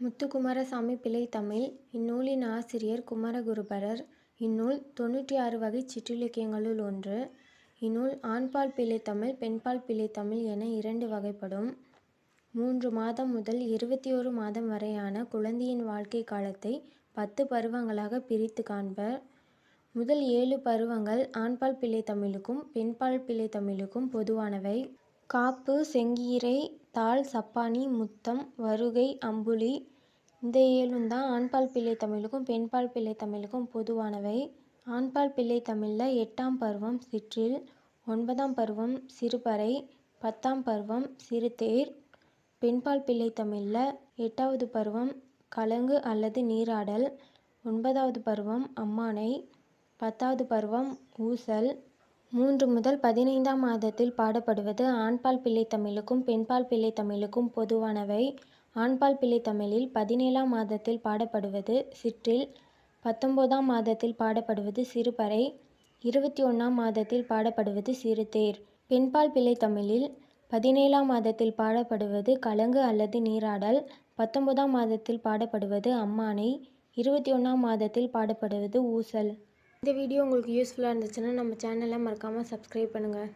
முத்துக்குமாரசாமி பிள்ளைத்தமிழ் இந்நூலின் ஆசிரியர் குமரகுருபரர் இந்நூல் தொண்ணூற்றி ஆறு வகைச் சிற்றிலக்கியங்களுள் ஒன்று. இந்நூல் ஆண்பால் பிள்ளைத்தமிழ் பெண்பால் பிள்ளைத்தமிழ் என இரண்டு வகைப்படும். மூன்று மாதம் முதல் இருபத்தி ஓரு மாதம் வரையான குழந்தையின் வாழ்க்கை காலத்தை பத்து பருவங்களாக பிரித்து காண்பர். முதல் ஏழு பருவங்கள் ஆண்பால் பிள்ளைத்தமிழுக்கும் பெண்பால் பிள்ளைத்தமிழுக்கும் பொதுவானவை. காப்பு செங்கீரை தாள் சப்பாணி முத்தம் வருகை அம்புலி இந்த ஏழுந்தான் ஆண்பால் பிள்ளை தமிழுக்கும் பெண்பால் பிள்ளை தமிழுக்கும் பொதுவானவை. ஆண்பால் பிள்ளை தமிழில் எட்டாம் பருவம் சிற்றில் ஒன்பதாம் பருவம் சிறுபறை பத்தாம் பருவம் சிறுதேர். பெண்பால் பிள்ளை தமிழில் எட்டாவது பருவம் கலங்கு அல்லது நீராடல் ஒன்பதாவது பருவம் அம்மானை பத்தாவது பருவம் ஊசல். மூன்று முதல் பதினைந்தாம் மாதத்தில் பாடப்படுவது ஆண்பால் பிள்ளைத்தமிழுக்கும் பெண்பால் பிள்ளைத்தமிழுக்கும் பொதுவானவை. ஆண்பால் பிள்ளைத்தமிழில் பதினேழாம் மாதத்தில் பாடப்படுவது சிற்றில் பத்தொன்பதாம் மாதத்தில் பாடப்படுவது சிறுபறை இருபத்தி ஒன்றாம் மாதத்தில் பாடப்படுவது சிறுதேர். பெண்பால் பிள்ளைத்தமிழில் பதினேழாம் மாதத்தில் பாடப்படுவது கலங்கு அல்லது நீராடல் பத்தொன்பதாம் மாதத்தில் பாடப்படுவது அம்மானை இருபத்தி ஒன்றாம் மாதத்தில் பாடப்படுவது ஊசல். இந்த வீடியோ உங்களுக்கு யூஸ்ஃபுல்லாக இருந்துச்சுன்னா நம்ம சேனலை மறக்காமல் சப்ஸ்கிரைப் பண்ணுங்கள்